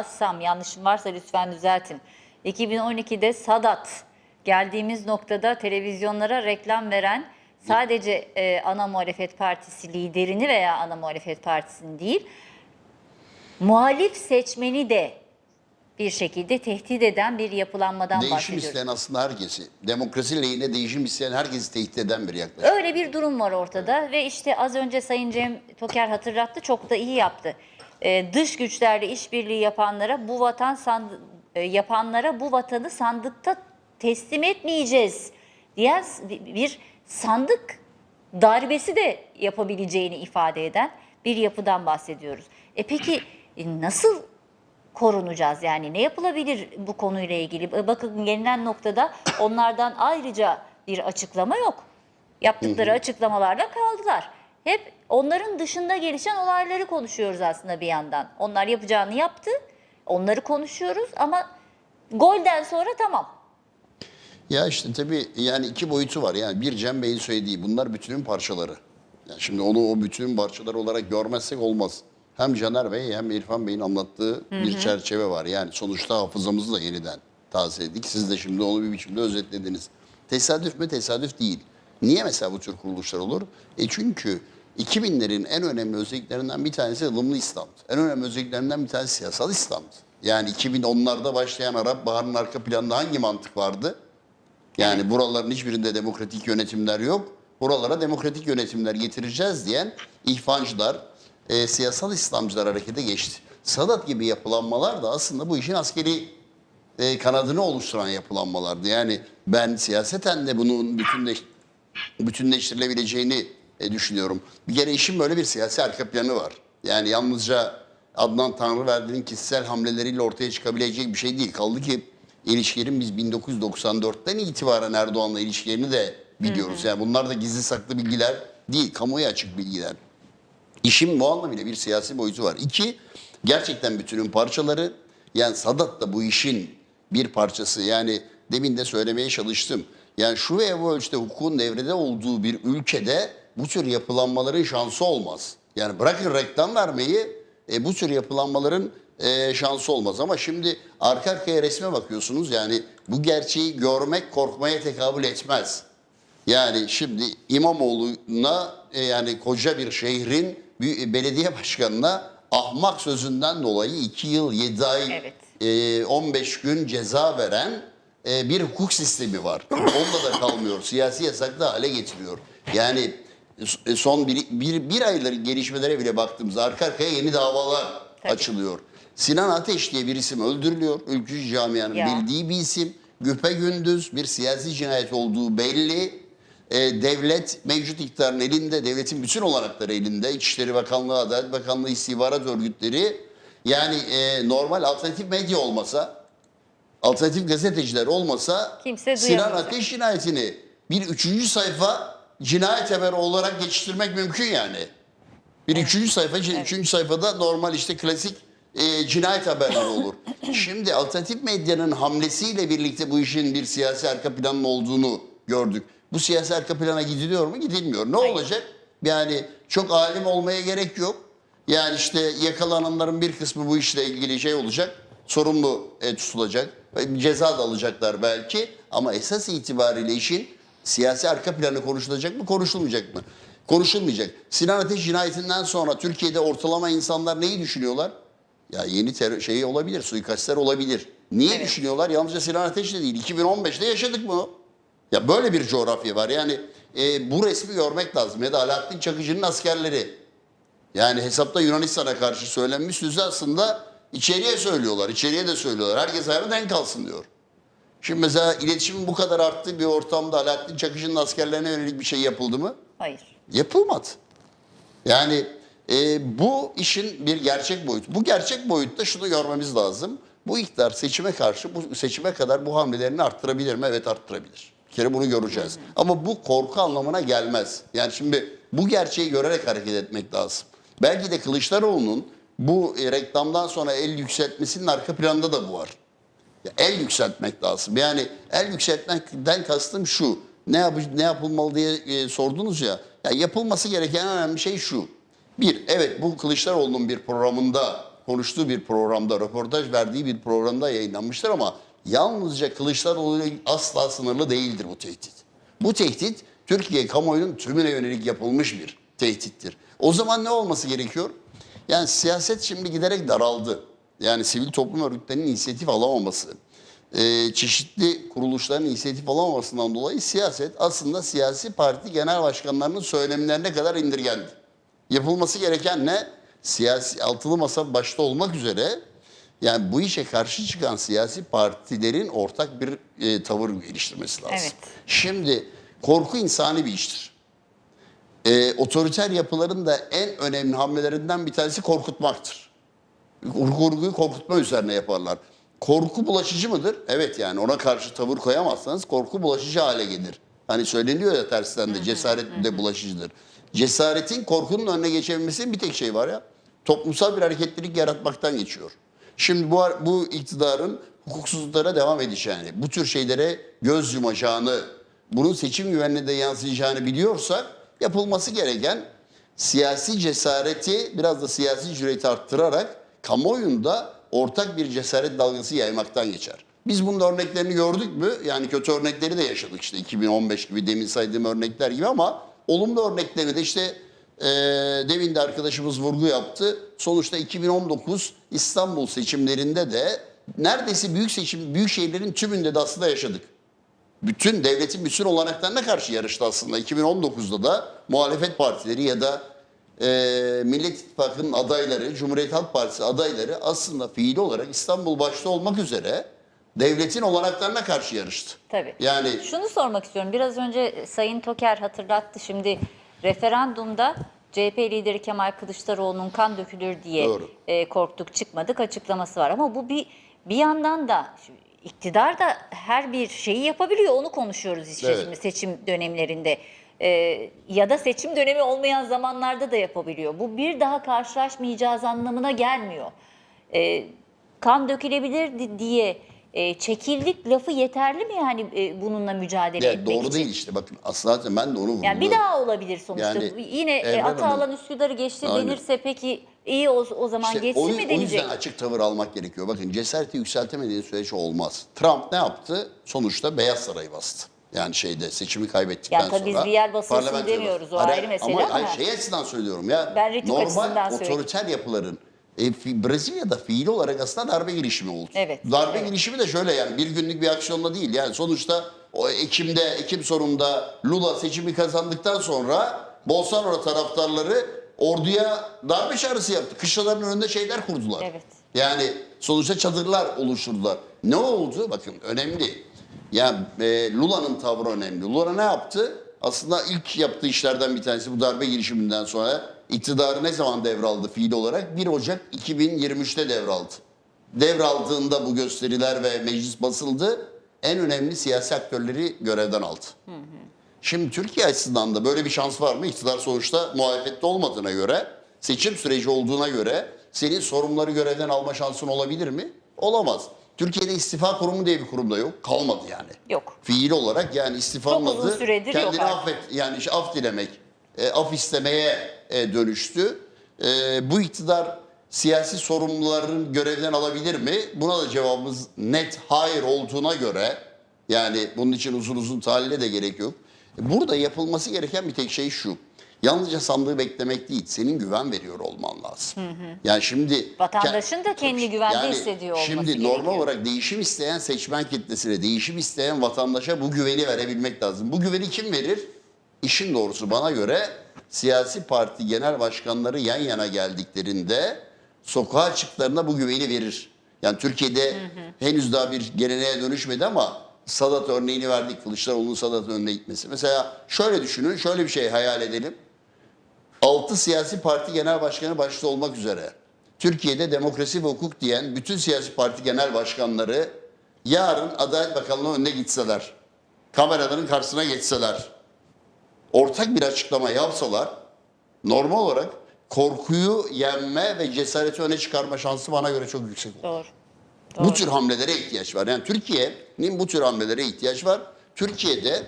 hatırlamıyorsam yanlışım varsa lütfen düzeltin. 2012'de Sadat geldiğimiz noktada televizyonlara reklam veren sadece e, ana muhalefet partisi liderini veya ana muhalefet partisini değil muhalif seçmeni de bir şekilde tehdit eden bir yapılanmadan Değişim bahsediyoruz. isteyen aslında herkesi, demokrasi lehine değişim isteyen herkesi tehdit eden bir yaklaşım. Öyle bir durum var ortada ve işte az önce Sayın Cem Toker hatırlattı çok da iyi yaptı. Ee, dış güçlerle işbirliği yapanlara bu vatan sandı- e, yapanlara bu vatanı sandıkta teslim etmeyeceğiz diyen bir sandık darbesi de yapabileceğini ifade eden bir yapıdan bahsediyoruz. E peki e, nasıl korunacağız? Yani ne yapılabilir bu konuyla ilgili? E, Bakın gelinen noktada onlardan ayrıca bir açıklama yok. Yaptıkları açıklamalarla kaldılar. Hep onların dışında gelişen olayları konuşuyoruz aslında bir yandan. Onlar yapacağını yaptı, onları konuşuyoruz ama golden sonra tamam. Ya işte tabii yani iki boyutu var. Yani bir Cem Bey'in söylediği bunlar bütünün parçaları. Yani şimdi onu o bütünün parçaları olarak görmezsek olmaz. Hem Caner Bey hem İrfan Bey'in anlattığı bir çerçeve var. Yani sonuçta hafızamızı da yeniden tazeledik. Siz de şimdi onu bir biçimde özetlediniz. Tesadüf mü? Tesadüf değil. Niye mesela bu tür kuruluşlar olur? E çünkü 2000'lerin en önemli özelliklerinden bir tanesi ılımlı İslam'dı. En önemli özelliklerinden bir tanesi siyasal İslam'dı. Yani 2010'larda başlayan Arap Baharı'nın arka planında hangi mantık vardı? Yani buraların hiçbirinde demokratik yönetimler yok. Buralara demokratik yönetimler getireceğiz diyen ihvancılar, e, siyasal İslamcılar harekete geçti. Sadat gibi yapılanmalar da aslında bu işin askeri e, kanadını oluşturan yapılanmalardı. Yani ben siyaseten de bunun bütünleş, bütünleştirilebileceğini e, düşünüyorum. Bir kere işin böyle bir siyasi arka planı var. Yani yalnızca Adnan Tanrıverdi'nin kişisel hamleleriyle ortaya çıkabilecek bir şey değil. Kaldı ki ilişkilerin biz 1994'ten itibaren Erdoğan'la ilişkilerini de biliyoruz. Yani bunlar da gizli saklı bilgiler değil, kamuoya açık bilgiler. İşin bu anlamıyla bir siyasi boyutu var. İki, gerçekten bütünün parçaları. Yani Sadat da bu işin bir parçası. Yani demin de söylemeye çalıştım. Yani şu veya bu ölçüde hukukun devrede olduğu bir ülkede bu tür yapılanmaların şansı olmaz. Yani bırakın reklam vermeyi e, bu tür yapılanmaların e, şansı olmaz. Ama şimdi arka arkaya resme bakıyorsunuz. Yani bu gerçeği görmek korkmaya tekabül etmez. Yani şimdi İmamoğlu'na e, yani koca bir şehrin bir belediye başkanına ahmak sözünden dolayı 2 yıl 7 ay Evet. e, 15 gün ceza veren e, bir hukuk sistemi var. Onunla da kalmıyor. Siyasi yasaklı hale getiriyor. Yani e, son bir, bir, bir ayların gelişmelere bile baktığımızda arka arkaya yeni davalar Tabii. açılıyor. Sinan Ateş diye bir isim öldürülüyor. Ülkücü camianın Ya. bildiği bir isim. Güpe gündüz bir siyasi cinayet olduğu belli. E, devlet mevcut iktidarın elinde, devletin bütün olanakları elinde. İçişleri Bakanlığı, Adalet Bakanlığı, istihbarat örgütleri. Yani e, normal alternatif medya olmasa, alternatif gazeteciler olmasa Kimse Sinan. Ateş cinayetini bir üçüncü sayfa cinayet haberi olarak geçiştirmek mümkün yani. Bir üçüncü sayfa, üçüncü sayfada normal işte klasik e, cinayet haberleri olur. Şimdi alternatif medyanın hamlesiyle birlikte bu işin bir siyasi arka planın olduğunu gördük. Bu siyasi arka plana gidiliyor mu? Gidilmiyor. Ne olacak? Yani çok alim olmaya gerek yok. Yani işte yakalananların bir kısmı bu işle ilgili şey olacak. Sorumlu e, tutulacak. ve Ceza da alacaklar belki. Ama esas itibariyle işin siyasi arka planı konuşulacak mı, konuşulmayacak mı? Konuşulmayacak. Sinan Ateş cinayetinden sonra Türkiye'de ortalama insanlar neyi düşünüyorlar? Ya yeni terör şeyi olabilir, suikastler olabilir. Niye Evet. düşünüyorlar? Yalnızca Sinan Ateş de değil. 2015'te yaşadık bunu. Ya böyle bir coğrafya var. Yani e, bu resmi görmek lazım. Ya da Alaaddin Çakıcı'nın askerleri. Yani hesapta Yunanistan'a karşı söylenmiş sözü aslında içeriye söylüyorlar. İçeriye de söylüyorlar. Herkes ayağına denk kalsın diyor. Şimdi mesela iletişimin bu kadar arttığı bir ortamda Alaaddin Çakıcı'nın askerlerine yönelik bir şey yapıldı mı? Hayır. Yapılmadı. Yani e, bu işin bir gerçek boyutu. Bu gerçek boyutta şunu görmemiz lazım. Bu iktidar seçime karşı bu seçime kadar bu hamlelerini arttırabilir mi? Evet arttırabilir. Bir kere bunu göreceğiz. Ama bu korku anlamına gelmez. Yani şimdi bu gerçeği görerek hareket etmek lazım. Belki de Kılıçdaroğlu'nun bu e, reklamdan sonra el yükseltmesinin arka planında da bu var. Ya el yükseltmek lazım. Yani el yükseltmekten kastım şu. Ne, yap ne yapılmalı diye e, sordunuz ya. ya. Yapılması gereken en önemli şey şu. Bir, evet bu Kılıçdaroğlu'nun bir programında konuştuğu bir programda, röportaj verdiği bir programda yayınlanmıştır ama yalnızca Kılıçdaroğlu asla sınırlı değildir bu tehdit. Bu tehdit Türkiye kamuoyunun tümüne yönelik yapılmış bir tehdittir. O zaman ne olması gerekiyor? Yani siyaset şimdi giderek daraldı. Yani sivil toplum örgütlerinin inisiyatif alamaması, e, çeşitli kuruluşların inisiyatif alamamasından dolayı siyaset aslında siyasi parti genel başkanlarının söylemlerine kadar indirgendi. Yapılması gereken ne? Siyasi altılı masa başta olmak üzere yani bu işe karşı çıkan siyasi partilerin ortak bir e, tavır geliştirmesi lazım. Evet. Şimdi korku insani bir iştir. E, otoriter yapıların da en önemli hamlelerinden bir tanesi korkutmaktır. Korkuyu korkutma üzerine yaparlar. Korku bulaşıcı mıdır? Evet yani ona karşı tavır koyamazsanız korku bulaşıcı hale gelir. Hani söyleniyor ya tersten de cesaret de bulaşıcıdır. Cesaretin korkunun önüne geçebilmesinin bir tek şey var ya. Toplumsal bir hareketlilik yaratmaktan geçiyor. Şimdi bu, bu iktidarın hukuksuzluklara devam edeceğini, bu tür şeylere göz yumacağını, bunun seçim güvenliğine de yansıyacağını biliyorsak yapılması gereken siyasi cesareti biraz da siyasi cüreti arttırarak kamuoyunda ortak bir cesaret dalgası yaymaktan geçer. Biz bunun örneklerini gördük mü? Yani kötü örnekleri de yaşadık işte 2015 gibi demin saydığım örnekler gibi ama olumlu örneklerini de işte e, demin de arkadaşımız vurgu yaptı. Sonuçta 2019 İstanbul seçimlerinde de neredeyse büyük seçim büyük şehirlerin tümünde de aslında yaşadık bütün devletin bütün olanaklarına karşı yarıştı aslında. 2019'da da muhalefet partileri ya da e, Millet İttifakı'nın adayları, Cumhuriyet Halk Partisi adayları aslında fiili olarak İstanbul başta olmak üzere devletin olanaklarına karşı yarıştı. Tabii. Yani Şunu sormak istiyorum. Biraz önce Sayın Toker hatırlattı. Şimdi referandumda CHP lideri Kemal Kılıçdaroğlu'nun kan dökülür diye Doğru. e, korktuk çıkmadık açıklaması var. Ama bu bir bir yandan da iktidar da her bir şeyi yapabiliyor. Onu konuşuyoruz işte Evet. şimdi seçim dönemlerinde. E, ya da seçim dönemi olmayan zamanlarda da yapabiliyor. Bu bir daha karşılaşmayacağız anlamına gelmiyor. E, kan dökülebilir di- diye e, çekildik lafı yeterli mi yani e, bununla mücadele yani etmek doğru için? değil işte bakın zaten ben de onu vurguluyorum. Yani bir daha olabilir sonuçta. Yani Yine e, Evren ata Hanım- alan Üsküdar'ı geçti Aynen. denirse peki iyi o, o zaman İşte geçsin o, mi o denecek? yüzden açık tavır almak gerekiyor. Bakın cesareti yükseltemediğin sürece olmaz. Trump ne yaptı? Sonuçta Beyaz Saray'ı bastı. Yani şeyde seçimi kaybettikten Ya tabii sonra. biz bir yer basılsın demiyoruz, o ayrı mesele ama. ama. hayır, şey açısından söylüyorum ya. Ben normal söyleyeyim. otoriter yapıların e, fi- Brezilya'da fiili olarak aslında darbe girişimi oldu. Evet, Darbe evet. girişimi de şöyle yani bir günlük bir aksiyonla değil. Yani sonuçta o Ekim'de, Ekim sonunda Lula seçimi kazandıktan sonra Bolsonaro taraftarları orduya darbe çağrısı yaptı. Kışlaların önünde şeyler kurdular. Evet. Yani sonuçta çadırlar oluşturdular. Ne oldu? Bakın önemli. Yani e, Lula'nın tavrı önemli. Lula ne yaptı? Aslında ilk yaptığı işlerden bir tanesi bu darbe girişiminden sonra iktidarı ne zaman devraldı fiil olarak? 1 Ocak 2023'te devraldı. Devraldığında bu gösteriler ve meclis basıldı. En önemli siyasi aktörleri görevden aldı. Şimdi Türkiye açısından da böyle bir şans var mı? İktidar sonuçta muhalefette olmadığına göre, seçim süreci olduğuna göre senin sorumluları görevden alma şansın olabilir mi? Olamaz. Türkiye'de istifa kurumu diye bir kurum da yok. Kalmadı yani. Yok. Fiil olarak yani istifanın Çok uzun adı süredir yok kendini artık. affet yani işte af dilemek, e, af istemeye e, dönüştü. E, bu iktidar siyasi sorumluların görevden alabilir mi? Buna da cevabımız net hayır olduğuna göre yani bunun için uzun uzun tahlile de gerek yok. E, Burada yapılması gereken bir tek şey şu. Yalnızca sandığı beklemek değil, senin güven veriyor olman lazım. Yani şimdi Vatandaşın da kendi güvende hissediyor olması Şimdi gerekiyor. normal olarak değişim isteyen seçmen kitlesine, değişim isteyen vatandaşa bu güveni verebilmek lazım. Bu güveni kim verir? İşin doğrusu bana göre siyasi parti genel başkanları yan yana geldiklerinde sokağa çıktıklarında bu güveni verir. Yani Türkiye'de henüz daha bir geleneğe dönüşmedi ama Sadat örneğini verdik. Kılıçdaroğlu'nun Sadat önüne gitmesi. Mesela şöyle düşünün, şöyle bir şey hayal edelim. 6 siyasi parti genel başkanı başta olmak üzere Türkiye'de demokrasi ve hukuk diyen bütün siyasi parti genel başkanları yarın Adalet Bakanlığı önüne gitseler, kameraların karşısına geçseler, ortak bir açıklama yapsalar normal olarak korkuyu yenme ve cesareti öne çıkarma şansı bana göre çok yüksek olur. Doğru. Bu tür hamlelere ihtiyaç var. Yani Türkiye'nin bu tür hamlelere ihtiyaç var. Türkiye'de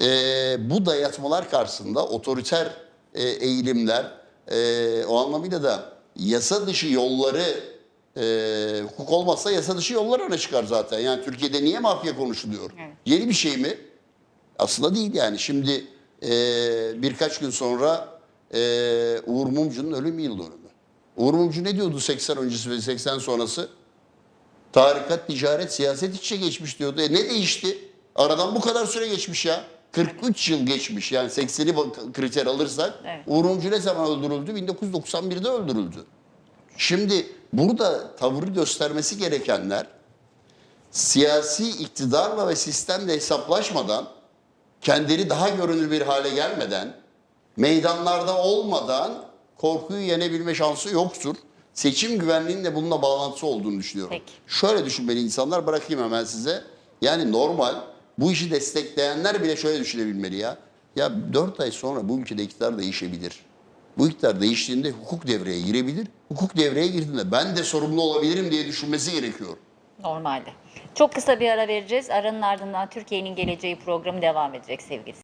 e, bu dayatmalar karşısında otoriter e, eğilimler e, o anlamıyla da yasa dışı yolları e, hukuk olmazsa yasa dışı yollar öne çıkar zaten. Yani Türkiye'de niye mafya konuşuluyor? Evet. Yeni bir şey mi? Aslında değil yani. Şimdi e, birkaç gün sonra e, Uğur Mumcu'nun ölüm yıl dönümü. Uğur Mumcu ne diyordu 80 öncesi ve 80 sonrası? Tarikat, ticaret, siyaset iç içe geçmiş diyordu. E ne değişti? Aradan bu kadar süre geçmiş ya. 43 yıl geçmiş yani 80'i bak- kriter alırsak. Evet. Uğur Mumcu ne zaman öldürüldü? 1991'de öldürüldü. Şimdi burada tavır göstermesi gerekenler siyasi iktidarla ve sistemle hesaplaşmadan, kendini daha görünür bir hale gelmeden, meydanlarda olmadan korkuyu yenebilme şansı yoktur. Seçim güvenliğinin de bununla bağlantısı olduğunu düşünüyorum. Peki. Şöyle düşünmeli insanlar bırakayım hemen size. Yani normal bu işi destekleyenler bile şöyle düşünebilmeli ya. Ya 4 ay sonra bu ülkede iktidar değişebilir. Bu iktidar değiştiğinde hukuk devreye girebilir. Hukuk devreye girdiğinde ben de sorumlu olabilirim diye düşünmesi gerekiyor. Normalde. Çok kısa bir ara vereceğiz. Aranın ardından Türkiye'nin Geleceği programı devam edecek sevgili